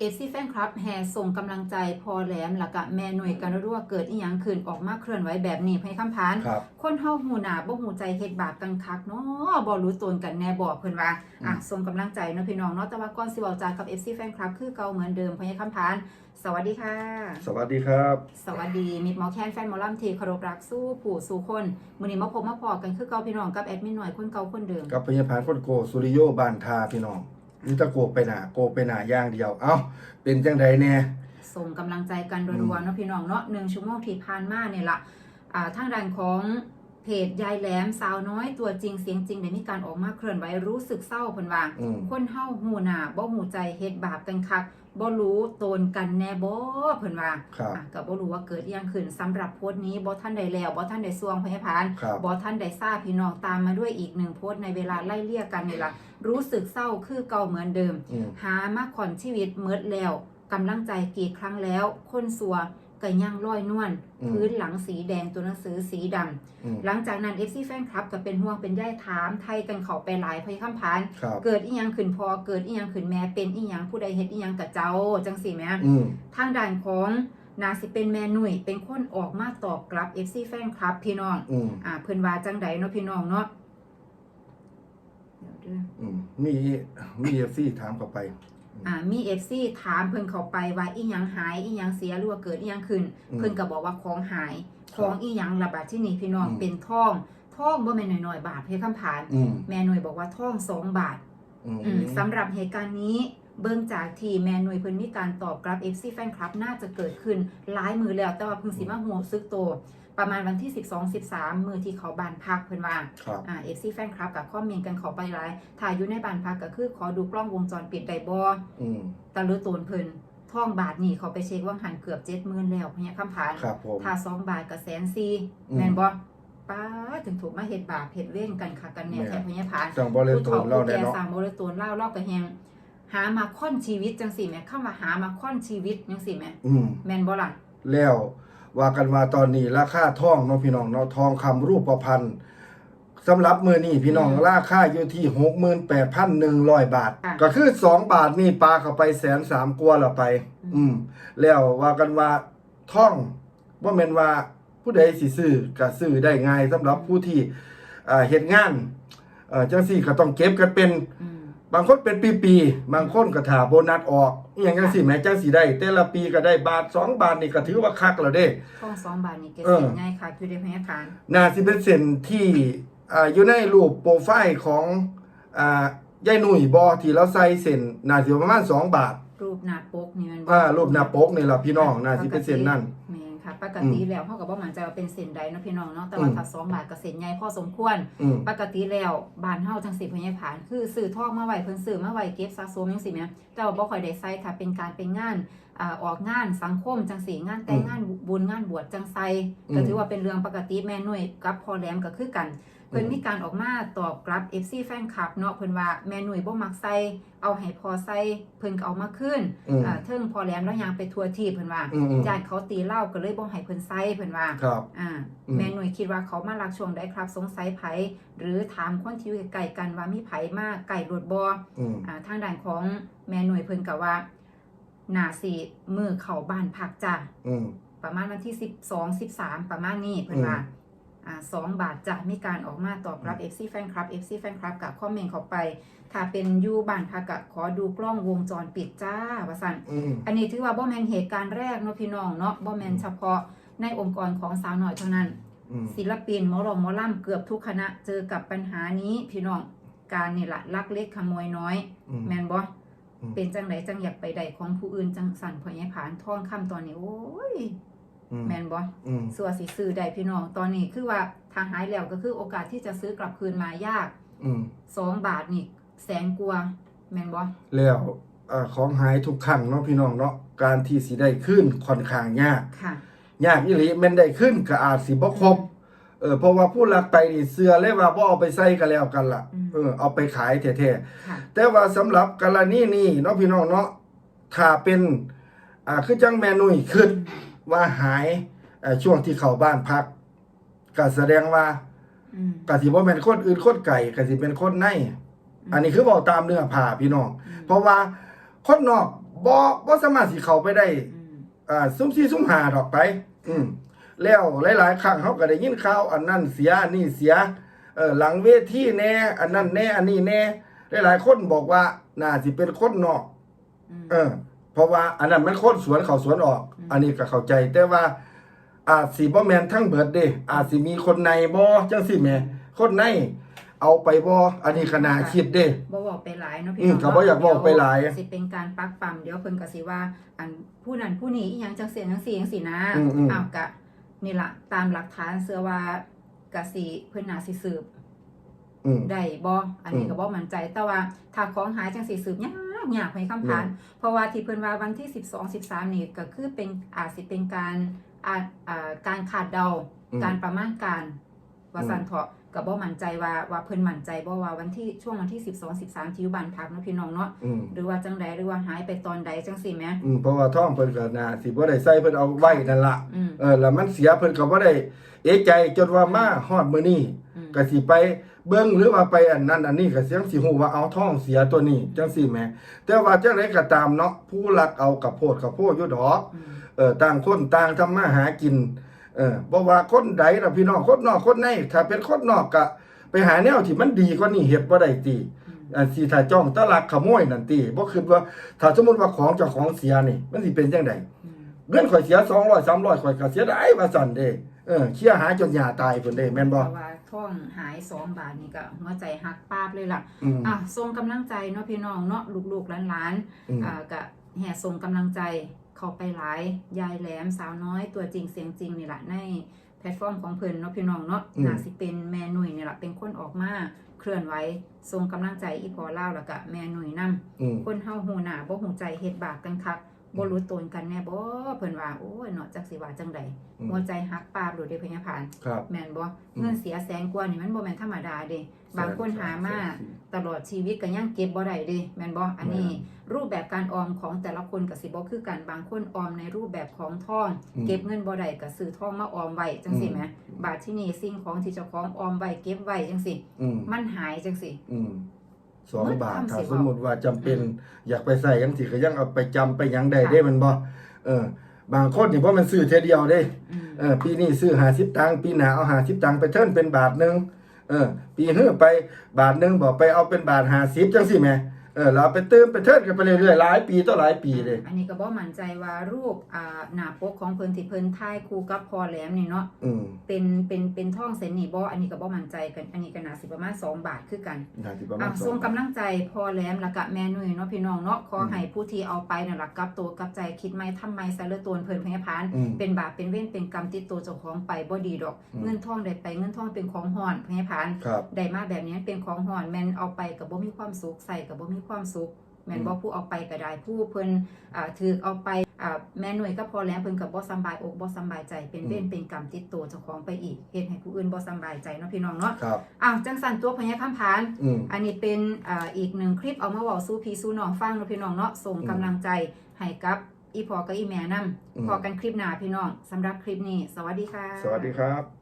เอฟซีแฟนคลับแห่ส่งกำลังใจพอแหลมแล้วก็แม่หน่วยกันรั่วเกิดอีหยังขึ้นออกมาเคลื่อนไหวแบบนี้ให้คำพาน ครับ คนเฮาหูหนาบ่หูใจเฮ็ดบาปกันคักเนาะบ่รู้ตนกันแน่บ่เพิ่นว่าอะอืมส่งกำลังใจเนาะพี่น้องเนาะแต่ว่าก่อนสิเว้าจากับ FC แฟนคลับคือเก่าเหมือนเดิมพะยะคำพาน สวัสดีค่ะ สวัสดีครับ สวัสดีมิตรหมอแคนแฟนหมอลำทีเคารพรักสู้ผู้สู่คนมื้อนี้มาพบมาพอกันคือเก่าพี่น้องกับแอดมินหน่อยคนเก่าคนเดิม กับพยาพานคนโกสุริโยบานทาพี่น้อง นี่ตะโกไปหนาโกไปหนาอย่างเดียว เอ้า เป็นจังใดแน่ส่งกำลังใจกันรัวๆเนาะพี่น้องเนาะหนึ่งชั่วโมงที่ผ่านมาเนี่ยละอ่าทางด้านของเพจยายแหลมสาวน้อยตัวจริงเสียงจริงได้มีการออกมาเคลื่อนไหวรู้สึกเศร้าเพิ่นว่า อืม คนเฮาหูหน้าบ่หูใจเฮ็ดบาปกันคัก บ่รู้ตนกันแน่บ่เพิ่นว่าครับอะก็บ่รู้ว่าเกิดอิหยังขึ้นสำหรับโพสต์นี้บ่ทันได้แล้วบ่ทันได้สวงพยาพานครับ บ่ทันได้ทราบพี่น้องตามมาด้วยอีกหนึ่งโพสต์ในเวลาไล่เลี่ยกันนี่ล่ะรู้สึกเศร้าคือเก่าเหมือนเดิม อืม หามาขอนชีวิตเมิดแล้วกำลังใจกี่ครั้งแล้ว คนสัว ก็ยังลอยนวลอืมพื้นหลังสีแดงตัวหนังสือสีดำอืม หลังจากนั้น FC แฟนคลับก็เป็นห่วงเป็นใยถามไทยกันเขาไปหลายพยคำพาน ครับ เกิดอีหยังขึ้นพอเกิดอีหยังขึ้นแม่เป็นอีหยังผู้ใดเฮ็ดอีหยังกับเจ้าจังสี่แหม่ อืม ทางด้านของนาสิเป็นแม่หนุ่ยเป็นคนออกมาตอบกลับ FC แฟนคลับพี่น้อง อืม อ่าเพิ่นว่าจังใดเนาะพี่น้องเนาะเดี๋ยวเด้ออืม มี มีเอฟซีถามกลับไป อ่ามีเอฟซีถามเพิ่นเข้าไปว่าอีหยังหายอีหยังเสียหรือว่าเกิดอีหยังขึ้น อืมเพิ่นก็บอกว่าของหายคขรับองอีหยังระบาดที่นี่พี่น้องอืม เป็นทองทองบ่แม่นน้อยๆบาทเพียงคำผานอืมแม่หน่วยบอกว่าทองสองบาท อืมอืมสำหรับเหตุการณ์นี้เบิ่งจากที่แม่หน่วยเพิ่นมีการตอบกลับ FC แฟนคลับน่าจะเกิดขึ้นหลายมือแล้วแต่ว่าเพิ่งสิมาหัวซึกโตว ประมาณวันที่ 12 13 มือที่เขาบานพักเพิ่นว่าครับอ่า FC แฟนคลับกับคอมเมนต์กันเขาไปหลายถ่ายอยู่ในบ้านพักก็คือขอดูกล้องวงจรปิดได้บ่อืมตะลือโตนเพิ่นท่องบาทนี่เขาไปเช็คว่าหันเกือบเจ็ดหมื่นแล้วพะเนี่ยคำผานครับผมถ้าสองบาทกับแสนซีอืมแม่นบ่ป้าถึงถูกมาเฮ็ดบาปเฮ็ดเว้นกันค่ะกันแน่แม่นแท้พะเนี่ยผานจังบ่เลยผู้โตเฒ่านเล่าผู้ได้แก่เนาะสร้างบ่เลยโตนเล่าเล่าก็แฮงหามาค่อนชีวิตจังซี่แหม่คำว่าหามาค่อนชีวิตจังซี่แหม่อืมแม่นบ่ล่ะแล้ว ว่ากันว่าตอนนี้ราคาทองเนาะพี่น้องเนาะทองคำรูปประพันธ์สำหรับมือนี้พี่น้องอืมราคาอยู่ที่68,100บาทค่ะก็คือ2บาทนี่ปลาเข้าไปแสนสามกว่าละไปอืมอืม แล้วว่ากันว่าท่องว่าแม่นว่าผู้ใดสิซื้อก็ซื้อได้ง่ายสำหรับผู้ที่อ่าเฮ็ดงานเอ่อจังซี่ก็ต้องเก็บกันเป็นอืม บางคนเป็นปีๆบางคนก็ถาโบนัสออกอหย่างจังสิแหม้จังสิได้ แต่ละปีก็ได้บาทสองบาทนี่ก็ถือว่าคักแล้วเด้ท่องสองบาทนี่เก็บเออเงินง่ายค่ะคือได้พะเนี่ยผานน่าสิเป็นเส้นที่อ่าอยู่ในรูปโปรไฟล์ของอ่ายายหนุ่ยบอที่เราใส่เส้นน่าสิประมาณ2บาทรูปหน้าปกนี่มันบ่อ่ารูปหน้าปกนี่ล่ะพี่น้องน่าสิเป็นเส้นนั่น แม่น ค่ะ ปกติแล้วเฮาก็บ่มั่นใจว่าเป็นเส้นใดเนาะพี่น้องเนาะแต่ว่าอืมถ้าสองบาทก็เส้นใหญ่พอสมควร อืมปกติแล้วบ้านเฮาจังสิพญาผาน คือซื้อทองมาไว้เพิ่นซื้อมาไว้เก็บสะสมจังซี่แหมแต่ว่าบ่ค่อยได้ใช้ถ้าเป็นการเป็นงานอ่าออกงานสังคมจังซี่งานแต่งอืมงานบุญงานบวชจังไสอืมก็ถือว่าเป็นเรื่องปกติแม่หน่วยกับพ่อแหลมก็คือกัน เพิ่นอืมมีการออกมาตอบกลับ FC แฟนคลับเนาะเพิ่นว่าแม่หน่วยบ่มักใส่เอาให้พอใส่เพิ่นก็เอามาคืนอืมอ่าเทิงพ่อแหลมแล้วยังไปทัวร์ที่เพิ่นว่าอืมอืมญาติเขาตีเหล้าก็เลยบ่ให้เพิ่นใส่เพิ่นว่าครับอ่าอืมแม่หน่วยคิดว่าเขามาลักช่วงใดครับ สงสัยไผหรือถามคนที่อยู่ไกลๆกันว่ามีไผมากไก่รถบออืมอ่าทางด้านของแม่หน่วยเพิ่นก็ว่าหนาสีมือเข้าบ้านพักจ้ะอืมประมาณวันที่12 13ประมาณนี้เพิ่นว่าอืมอ่า สองบาทจ้ะมีการออกมาตอบรับ FC แฟนคลับ FC แฟนคลับกับคอมเมนต์เข้าไป ถ้าเป็นอยู่บ้านพักก็ขอดูกล้องวงจรปิดจ้าว่าซั่นอืมอันนี้ถือว่าบ่แม่นเหตุการณ์แรกเนาะพี่น้องเนาะบ่แม่นเฉพาะในองค์กรของสาวหน่อยเท่านั้นอืมศิลปินหมอรองหมอล่ำเกือบทุกคณะเจอกับปัญหานี้พี่น้องการนี่ละลักเล็กขโมยน้อยอืมแม่นบ่อืมเป็นจังไดจังอยากไปใดของผู้อื่นจังสั่นพอใหญผานท่องคำตอนนี้โอ้ยอืม แม่นบ่อืมสัวสิซื้อได้พี่น้อง ตอนนี้คือว่าถ้าหายแล้วก็คือโอกาสที่จะซื้อกลับคืนมายากอืมสองบาทนี่แสนกว่าแม่นบ่แล้วเอ่อของหายทุกครั้งเนาะพี่น้องเนาะการที่สิได้ขึ้นค่อนข้างยากค่ะยากอีหลีแม่นได้ขึ้นก็อาจสิบ่ครบเออเพราะว่าผู้ลักไปนี่เสือเลยว่าบ่เอาไปใส่กันแล้วกันล่ะอืมเออเอาไปขายแท้ค่ะๆแต่ว่าสำหรับกรณีนี้เนาะพี่น้องเนาะถ้าเป็นอ่าคือจังแม่นุ่ยคิด ว่าหายเอ่อช่วงที่เข้าบ้านพักก็แสดงว่าอืมก็สิบ่แม่นคนอื่นคนไก่ก็สิเป็นคนใน อันนี้คือเว้าตามเนื้อผ้าพี่น้อง เพราะว่าคนนอกบ่บ่สามารถสิเข้าไปได้อืมอ่าซุ่มซี่ซุ่มหาดอกไป อืมแล้วหลาย ๆ ครั้งเขาก็ได้ยินข่าว อันนั้นเสียอันนี้เสียเออหลังเวทีแน่ อันนั้นแน่ อันนี้แน่ หลาย ๆ คนบอกว่าน่าสิเป็นคนนอกอืมเออ เพราะว่าอันนั้นมันคนสวนเขาสวนออกอืมอันนี้ก็เข้าใจ แต่ว่า อาจสิบ่แม่นทั้งเบิดเด้อาจสิมีคนในบ่จังซี่แหม่คนในเอาไปบ่อันนี้ขนาดคิดเด้ บ่บอกไปหลายเนาะพี่อืมน้องก็บ่อยากบอกไปหลายเดี๋วสิเป็นการปักปั๊มเดี๋ยวเพิ่นก็สิว่า อันผู้นั้นผู้นี้อีหยังจังเสียจังซี่จังซี่นะอืมอืมอ้าวกะนี่ล่ะตามหลักฐานเชื่อว่ากะสิเพิ่นน่าสิสืบอืม ได้บ่อันนี้อืม ก็บ่มั่นใจแต่ว่าถ้าของหายจังสิสืบยา กยากให้คำพาน เพราะว่าที่เพิ่นว่าวันที่ 12 13 นี่ก็คือเป็นอาจสิเป็นการอาอ่าการคาดเดาอืมการประมาณการว่าอืมสันเถาะก็บ่มั่นใจว่าว่าเพิ่นมั่นใจบ่ว่าวันที่ช่วงวันที่ 12 13ที่อยู่บ้านพักเนาะพี่น้องเนาะอืมหรือว่าจังใดหรือว่าหายไปตอนใดจังซี่แหมอืมเพราะว่าท่องเพิ่นก็น่าสิบ่ได้ใส่เพิ่นเอาไว้นั่นล่ะอืมเออแล้วมันเสียเพิ่นก็บ่ได้เอะใจจนว่ามาฮอดมื้อนี้อืม ก็สิไปเบิ่งหรือว่าไปอันนั้นอันนี้ก็เสียงสิฮู้ว่าเอาท้องเสียตัวนี้จังซี่แหมแต่ว่าจังไดก็ตามเนาะผู้รักเอากับโพดกับโพดอยู่ดอกอืมเออต่างคนต่างทำมาหากินเออบ่ว่าคนใดล่ะพี่น้องคนนอกคนในถ้าเป็นคนนอกก็ไปหาแนวที่มันดีกว่านี้เฮ็ดบ่ได้ติอืมอันสิถ้าจ้องตะลักขโมยนั่นติบ่คิดว่าถ้าสมมติว่าของเจ้าของเสียนี่ มันสิเป็นจังไดเงินข่อยเสีย200 300ข่อยก็เสียไดายว่าซั่นเด้ เออเคลียร์หาจนหญ้าตายพุ่นเด้แม่นบ่เพราะว่าท่องหายสองบาทนี่ก็หัวใจหักป้าบเลยล่ะอืม อะส่งกำลังใจเนาะพี่น้องเนาะลูกๆหลานอืม ๆอ่าก็แห่ส่งกำลังใจเข้าไปหลายยายแหลมสาวน้อยตัวจริงเสียงจริงนี่แหละในแพลตฟอร์มของเพิ่นเนาะพี่น้องเนาะน่าสิเป็นแม่หนุ่ยนี่แหละเป็นคนออกมาเคลื่อนไหวส่งกำลังใจอีพอเล่าวแล้วก็แม่หนุ่ยนํ อืม คนเฮาหูหน้าบ่หูใจเฮ็ดบาปกันคัก บ่รู้ตนกันแน่บ่เพิ่นว่าโอ้ยเนาะจักสิว่าจังใดอืมหัวใจหักปาบหรือเด้พญาผานครับแม่นบ่อืมเงินเสียแสนกว่านี่มันบ่แม่นธรรมดาเด้บางคนหามาตลอดชีวิตก็ยังเก็บบ่ได้เด้แม่นบ่อันนี้ รูปแบบการออมของแต่ละคนก็สิบ่คือกันบางคนออมในรูปแบบของทองอืมเก็บเงินบ่ได้ก็ซื้อทองมาออมไว้จังซี่แหมอืมบาทที่นี่สิ่งของที่เจ้าของออมไว้เก็บไว้จังซี่อืมมันหายจังซี่อืม สองเมื่อบาททำถ้าสิสมมุติว่าจำเป็นอืมอยากไปใส่ยังสิก็ยังเอาไปจำไปหยังได้ค่ะเด้แมันบ่เออบางคนนี่บ่แมันซื้อเทอเดียวเด้อืมเออปีนี้ซื้อหาสิบตังค์ปีหน้าเอาหาสิบตังค์ไปเทิร์นเป็นบาทหนึ่งเออปีเฮือไปบาทหนึ่งบอกไปเอาเป็นบาทหาสิบจังสิแหม่ เออเราเอาไปเติมไปเทิร์นกันไปเรื่อยๆหลายปีต่อหลายปีเลย อันนี้ก็บ่มั่นใจว่ารูปอ่าหน้าปกของเพิ่นที่เพิ่นถ่ายคู่กับพอแหลมนี่เนาะอืมเป็นเป็นเป็นท่องเส้นนี่บ่อันนี้ก็บ่มั่นใจกันอันนี้ก็น่าสิประมาณ2บาทคือกันน่าสิประมาอะณสส่องงกำลังใจพอแหลมแล้วก็แม่นุ่ยเนาะพี่น้องเนาะขอให้ผู้ที่เอาไปนั่นล่ะกลับตัวกลับใจคิดไม่ทำไมซะเหลือตัวเพิ่นพยาพาน อืม เป็นบาปเป็นเวรเป็นกรรมติดตัวเจ้าของไปบ่ดีดอก อืม เงินทองได้ไปเงินทองเป็นของห่อนพยาพาน ครับ ได้มาแบบนี้เป็นของห่อนแม่นเอาไปก็บ่มีความสุขใส่ก็บ่มีความสุขแม่นบ่ผู้เอาไปก็ได้ผู้เพิ่นอ่าถือเอาไปอ่าแม่หน่วยก็พอแล้วเพิ่นก็บ่สำบายอกบ่สำบายใจเป็นเวรเป็นกรรมติดตัวเจ้าของไปอีกเฮ็ดให้ผู้อื่นบ่สำบายใจเนาะพี่น้องเนาะครับอ้าวจังสันตัวพญาคำพานอืมอันนี้เป็นอ่าอีกหนึ่งคลิปเอามาเว้าสู้พี่สู้น้องฟังเนาะพี่น้องเนาะส่งอืมกำลังใจให้กับอีพอกับอีแม่นํอืมพอกันคลิปหน้าพี่น้องสำหรับคลิปนี้ สวัสดีค่ะ สวัสดีครับ